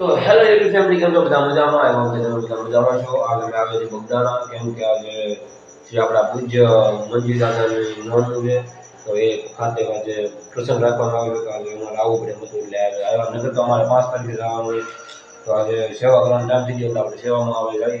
તો hello YouTube family કેમ છો? બધા મજામાં? આવ્યા કે તમે બધા મજામાં છો. અમે આવ્યા છીએ બગદાણા. કેમ કે આજે જે આપણા પૂજ્ય મંજી દાદાની નોંધ છે, તો એ ખાતે આજે પ્રસંગ રાખવામાં આવ્યો તો આજે અમારે આવવું પડે બધું એટલે આજે આવ્યા નગર તો અમારે પાંચ તારીખે જવાનું તો આજે સેવા કરવાનો ટાઈમ થઈ ગયો તો આપણે સેવામાં આવે જઈએ.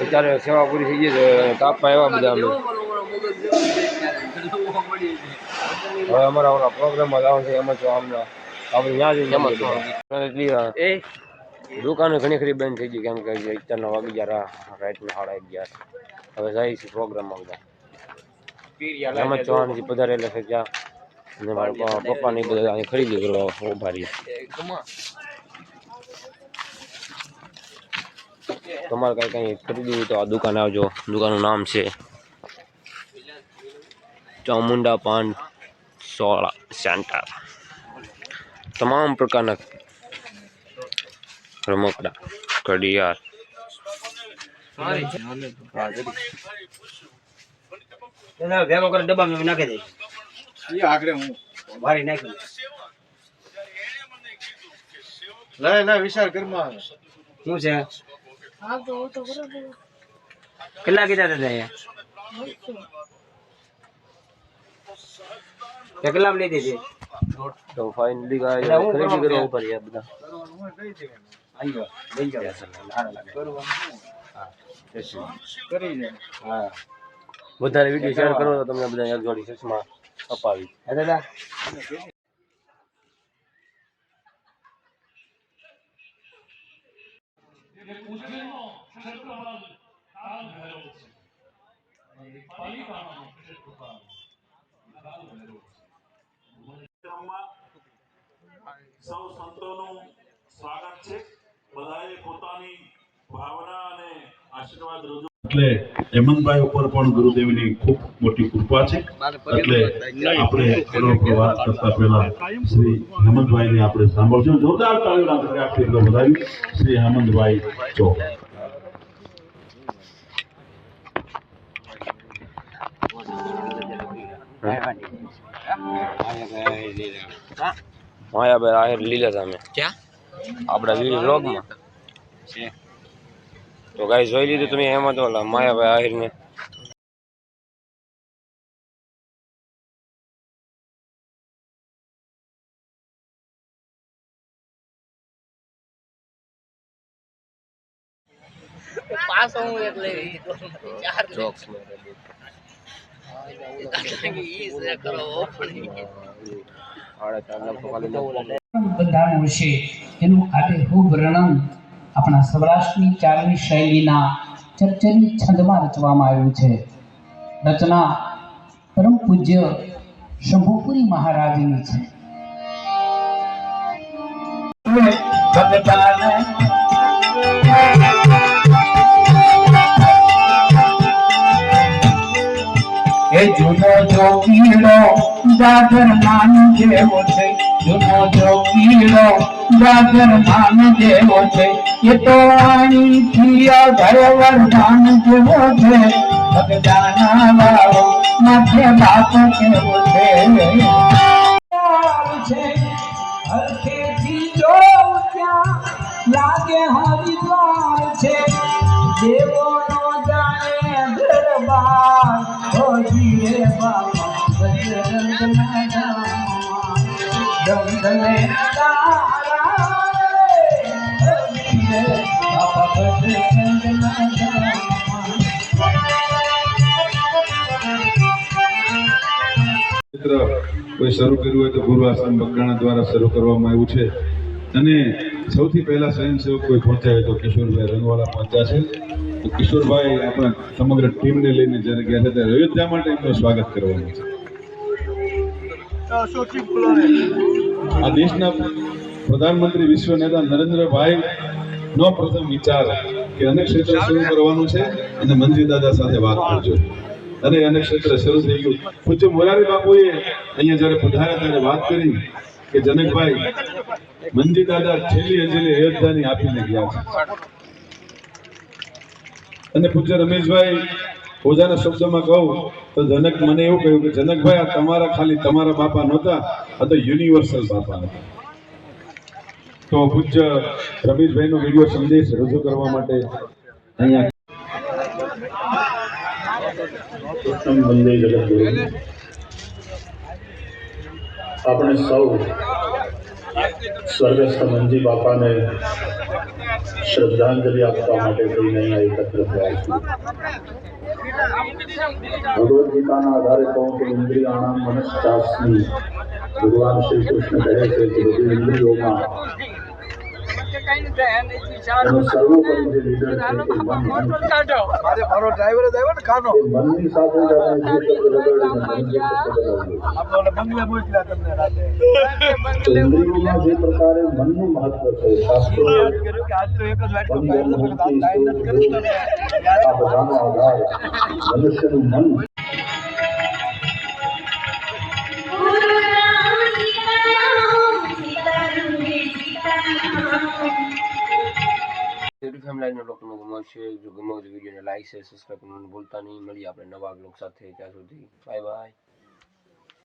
અત્યારે સેવા પૂરી થઈ ગઈ છે તાપમાં આવ્યા બધા અમે. હવે અમારા ઓલા પ્રોગ્રામમાં જવાનું છે એમાં જો હમણાં આપણે ત્યાં જઈને દુકાને એટલી દુકાનો ઘણી ખરી બંધ થઈ ગઈ કેમ કે અત્યારના વાગી ગયા રાઈટના સાડા અગિયાર હવે જાય છે પ્રોગ્રામમાં બધા. એમ જ છે. પધારે એટલે છે ત્યાં. અને મારા પપ્પાને બધા ખરીદી કરવા ઊભા રહીએ તમારે કઈ કઈ ખરીદવું હોય તો આ દુકાન આવજો. દુકાનનું નામ છે ચામુંડા પાન સોળા સેન્ટર. તમામ પ્રકારના રમકડા ઘડિયાળ. ભેગો કરીને ડબ્બામાં નાખી દઈશ એ આગળ હું. ભારી નાખી ના ના વિચાર ઘરમાં શું છે? કેટલા કીધા હતા અહીંયા કેટલા કેટલામાં લીધી હતી? તો ફાઇનલી ગાય ખરીદી કરવા ઊભા બધા. લઈ. સારા લાગે. કરી દે હા. વધારે વીડિયો શેર કરો તો તમને બધા એક જોડી ચશ્મા અપાવી. હે દાદા? સૌ સંતોનું સ્વાગત છે. બધાએ પોતાની ભાવના અને આશીર્વાદ રજૂ એટલે હેમંતભાઈ ઉપર પણ ગુરુદેવની ખૂબ મોટી કૃપા છે. એટલે આપણે એનો વાત કરતા પહેલા શ્રી હેમંતભાઈને આપણે સાંભળશું. જોરદાર તાળીઓના આપણે વધાવી શ્રી હેમંતભાઈ ચોક. માયાભાઈ આહિર લીલા સામે. આપણા વીડિયો વ્લોગમાં. તો ગાઈ જોઈ લીધું તમે એમાં તો ઓલા માયાભાઈ આહિર ને પાછો હું એક લઈ ચાર જોક્સ બંધારણ વિશે એનું ખૂબ વર્ણન આપણા સૌરાષ્ટ્રની ચારણી શૈલીના ચરચરી છંદમાં રચવામાં આવ્યું છે. રચના પરમ પૂજ્ય શંભુપુરી મહારાજની છે. એ જૂનો જોગીડો દાદર માન જેવો છે. જૂનો જોગીડો દાદર માન જેવો છે. એ તો આણી થિયા ભયવર માન જેવો છે. ભગદાના વાળો માથે બાપ કેવો છે. લાગે હરિદ્વાર છે. દેવો નો જાણે દરબાર. હો જીરે બાપા બજરંગ ના. દંડને તારા કોઈ શરૂ કર્યું હોય તો ગુરુ આશ્રમ દ્વારા શરૂ કરવામાં આવ્યું છે. અને સૌથી પહેલાં સ્વયંસેવક કોઈ પહોંચ્યા હોય તો કિશોરભાઈ રંગવાલા પહોંચ્યા છે. કિશોરભાઈ આપણા સમગ્ર ટીમને લઈને જ્યારે ગયા ત્યારે અયોધ્યા માટે એમનું સ્વાગત કરવાનું છે. આ દેશના પ્રધાનમંત્રી વિશ્વ નેતા નરેન્દ્રભાઈ નો પ્રથમ વિચાર કે અનેક ક્ષેત્ર શરૂ કરવાનું છે અને મંત્રી દાદા સાથે વાત કરજો. અને એને ક્ષેત્ર શરૂ થઈ ગયું. પૂજ્ય મોરારી બાપુએ અહીંયા જ્યારે પધાર્યા ત્યારે વાત કરી કે, જનકભાઈ મંજી દાદા છેલ્લી અંજલિ અયોધ્યાની આપીને ગયા છે. અને પૂજ્ય રમેશભાઈ, ઓજાના શબ્દમાં કહું તો જનક મને એવું કહ્યું કે, જનકભાઈ, આ તમારા ખાલી તમારા બાપા નહોતા, આ તો યુનિવર્સલ બાપા હતા. તો પૂજ્ય રમેશભાઈનો વીડિયો સંદેશ રજૂ કરવા માટે અહીંયા આપણે સૌ સ્વર્ગસ્થ મંજી બાપાને શ્રદ્ધાંજલિ આપવા માટે થઈને અહીંયા એકત્ર થયા ભગવદ્ ગીતાના આધારે કહું કે ઇન્દ્રિયાણા મનસ્ચાસ્મી ભગવાન શ્રી કૃષ્ણ કહે છે કે બધી ઇન્દ્રિયોમાં એનો સર્વોપરી જે લીડર છે તે મન મન છે. મારે ડ્રાઈવર જ આવ્યો ને ખાનો બંગલે મોકલ્યા તમને રાતે. પ્રકારે મનનું મહત્વ છે શાસ્ત્રો કર્યું કે આજ તો એક જ વાટકો મનુષ્યનું મન ફેમિલીના ગમો છે જો ગમો તો વિડીયોને લાઈક શેર સબસ્ક્રાઈબ કરવાનું ભૂલતા નહીં. મળીએ આપણે નવા બ્લોગ સાથે. ત્યાં સુધી બાય બાય